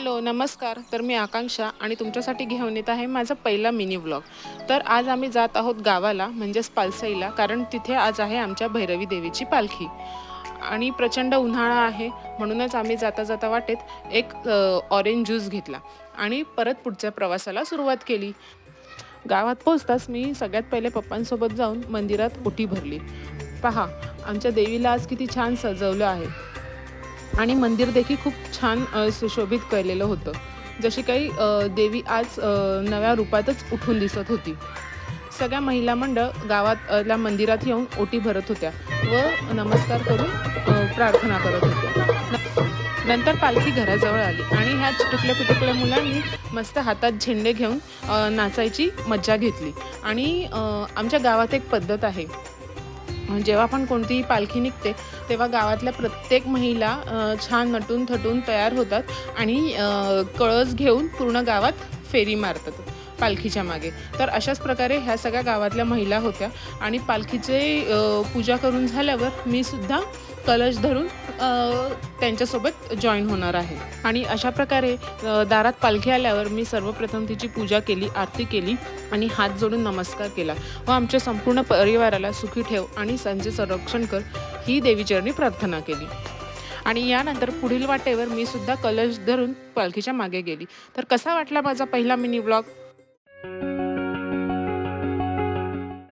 Hello नमस्कार. तर मी आकांक्षा आणि तुमच्यासाठी घेऊन येत आहे माझा पहिला मिनी व्लॉग. तर आज आम्ही जात आहोत गावाला म्हणजेच पालसाईला कारण तिथे आज आहे आमच्या भैरवी देवीची पालखी. आणि प्रचंड उन्हाळा आहे म्हणूनच आम्ही जाता जाता वाटेत एक ऑरेंज ज्यूस घेतला आणि परत पुढच्या प्रवासाला सुरुवात केली. गावात पोचताच मी सगळ्यात पहिले पप्पांसोबत जाऊन मंदिरात ओटी भरली. पहा आमच्या देवीला आज किती छान सजवलं आहे. आणि मंदिर देखील खूप छान सुशोभित केलेलं होतं. जशी काही देवी आज नव्या रूपातच उठून दिसत होती. सगळ्या महिला मंडळ गावातल्या मंदिरात येऊन ओटी भरत होत्या व नमस्कार करून प्रार्थना करत होत्या. नंतर पालखी घराजवळ आली आणि ह्या चिटुकल्या पिटुकल्या मुलांनी मस्त हातात झेंडे घेऊन नाचायची मज्जा घेतली. आणि आमच्या गावात एक पद्धत आहे. जेव्हा पण कोणतीही पालखी निघते तेव्हा गावातल्या प्रत्येक महिला छान नटून थटून तयार होतात आणि कळस घेऊन पूर्ण गावात फेरी मारतात पालखीच्या मागे. तर अशाच प्रकारे ह्या सगळ्या गावातल्या महिला होत्या आणि पालखीचे पूजा करून झाल्यावर मी सुद्धा कलश धरून त्यांच्यासोबत जॉईन होणार आहे. आणि अशा प्रकारे दारात पालखी आल्यावर मी सर्वप्रथम तिची पूजा केली आरती केली आणि हात जोडून नमस्कार केला. व आमच्या संपूर्ण परिवाराला सुखी ठेव आणि संचे संरक्षण कर ही देवीचरणी प्रार्थना केली. आणि यानंतर पुढील वाटेवर मी सुद्धा कलश धरून पालखीच्या मागे गेली. तर कसा वाटला माझा पहिला मिनी ब्लॉग?